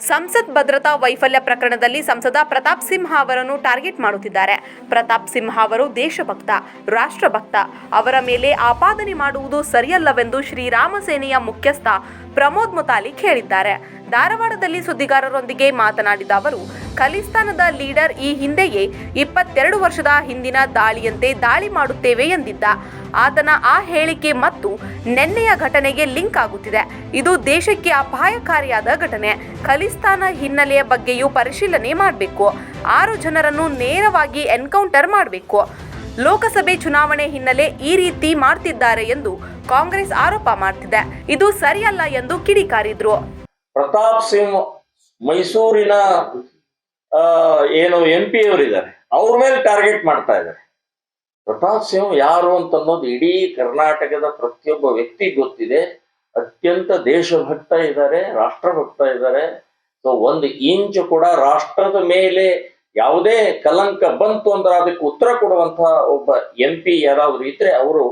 ಸಂಸತ್ ಭದ್ರತಾ ವೈಫಲ್ಯ ಪ್ರಕರಣದಲ್ಲಿ ಸಂಸದ ಪ್ರತಾಪ್ ಸಿಂಹ ಅವರನ್ನು ಟಾರ್ಗೆಟ್ ಮಾಡುತ್ತಿದ್ದಾರೆ. ಪ್ರತಾಪ್ ಸಿಂಹ ಅವರು ದೇಶಭಕ್ತ, ರಾಷ್ಟ್ರಭಕ್ತ. ಅವರ ಮೇಲೆ ಆಪಾದನೆ ಮಾಡುವುದು ಸರಿಯಲ್ಲವೆಂದು ಶ್ರೀರಾಮ ಸೇನೆಯ ಮುಖ್ಯಸ್ಥ ಪ್ರಮೋದ್ ಮುತಾಲಿಕ್ ಹೇಳಿದ್ದಾರೆ. ಧಾರವಾಡದಲ್ಲಿ ಸುದ್ದಿಗಾರರೊಂದಿಗೆ ಮಾತನಾಡಿದ ಅವರು, ಖಲಿಸ್ತಾನದ ಲೀಡರ್ ಈ ಹಿಂದೆಯೇ ಇಪ್ಪತ್ತೆರಡು ವರ್ಷದ ಹಿಂದಿನ ದಾಳಿಯಂತೆ ದಾಳಿ ಮಾಡುತ್ತೇವೆ ಎಂದಿದ್ದ. ಆತನ ಆ ಹೇಳಿಕೆ ಮತ್ತು ನೆನ್ನೆಯ ಘಟನೆಗೆ ಲಿಂಕ್ ಆಗುತ್ತಿದೆ. ಇದು ದೇಶಕ್ಕೆ ಅಪಾಯಕಾರಿಯಾದ ಘಟನೆ. ಖಲಿಸ್ತಾನ ಹಿನ್ನೆಲೆಯ ಬಗ್ಗೆಯೂ ಪರಿಶೀಲನೆ ಮಾಡಬೇಕು. ಆರು ಜನರನ್ನು ನೇರವಾಗಿ ಎನ್ಕೌಂಟರ್ ಮಾಡಬೇಕು. ಲೋಕಸಭೆ ಚುನಾವಣೆ ಹಿನ್ನೆಲೆ ಈ ರೀತಿ ಮಾಡ್ತಿದ್ದಾರೆ ಎಂದು ಕಾಂಗ್ರೆಸ್ ಆರೋಪ ಮಾಡ್ತಿದೆ. ಇದು ಸರಿಯಲ್ಲ ಎಂದು ಕಿಡಿಕಾರಿದ್ರು. ಪ್ರತಾಪ್ ಸಿಂಗ್ ಮೈಸೂರಿನ ಏನು ಎಂ ಪಿ ಅವರಿದ್ದಾರೆ. ಅವ್ರ ಮೇಲೆ ಟಾರ್ಗೆಟ್ ಮಾಡ್ತಾ ಇದ್ದಾರೆ. ಪ್ರತಾಪ್ ಸಿಂಗ್ ಯಾರು ಅಂತ ಅನ್ನೋದು ಇಡೀ ಕರ್ನಾಟಕದ ಪ್ರತಿಯೊಬ್ಬ ವ್ಯಕ್ತಿ ಗೊತ್ತಿದೆ. ಅತ್ಯಂತ ದೇಶಭಕ್ತ ಇದ್ದಾರೆ, ರಾಷ್ಟ್ರಭಕ್ತ ಇದ್ದಾರೆ. ಸೊ ಒಂದು ಇಂಚು ಕೂಡ ರಾಷ್ಟ್ರದ ಮೇಲೆ ಯಾವುದೇ ಕಲಂಕ ಬಂತು ಅಂದ್ರೆ ಅದಕ್ಕೆ ಉತ್ತರ ಕೊಡುವಂತಹ ಒಬ್ಬ ಎಂ ಪಿ ಯಾರಾದ್ರೂ ಇದ್ರೆ ಅವರು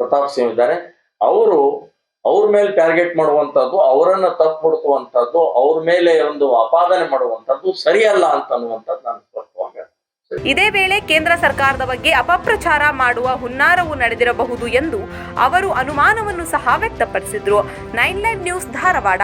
ಪ್ರತಾಪ್ ಸಿಂಗ್ ಇದ್ದಾರೆ. ಅವರು ಅವ್ರ ಮೇಲೆ ಟಾರ್ಗೆಟ್ ಮಾಡುವಂತದ್ದು ಅವರನ್ನ ತಪ್ಪು ಹುಡುಕುವಂಥದ್ದು, ಅವ್ರ ಮೇಲೆ ಒಂದು ಅಪಾದನೆ ಮಾಡುವಂತದ್ದು ಸರಿಯಲ್ಲ ಅಂತ ಅನ್ನುವಂಥದ್ದು ನಾನು ಸ್ಪಷ್ಟವಾಗಿ. ಇದೇ ವೇಳೆ ಕೇಂದ್ರ ಸರ್ಕಾರದ ಬಗ್ಗೆ ಅಪಪ್ರಚಾರ ಮಾಡುವ ಹುನ್ನಾರವು ನಡೆದಿರಬಹುದು ಎಂದು ಅವರು ಅನುಮಾನವನ್ನು ಸಹ ವ್ಯಕ್ತಪಡಿಸಿದ್ರು ನೈನ್ ಲೈವ್ ನ್ಯೂಸ್ ಧಾರವಾಡ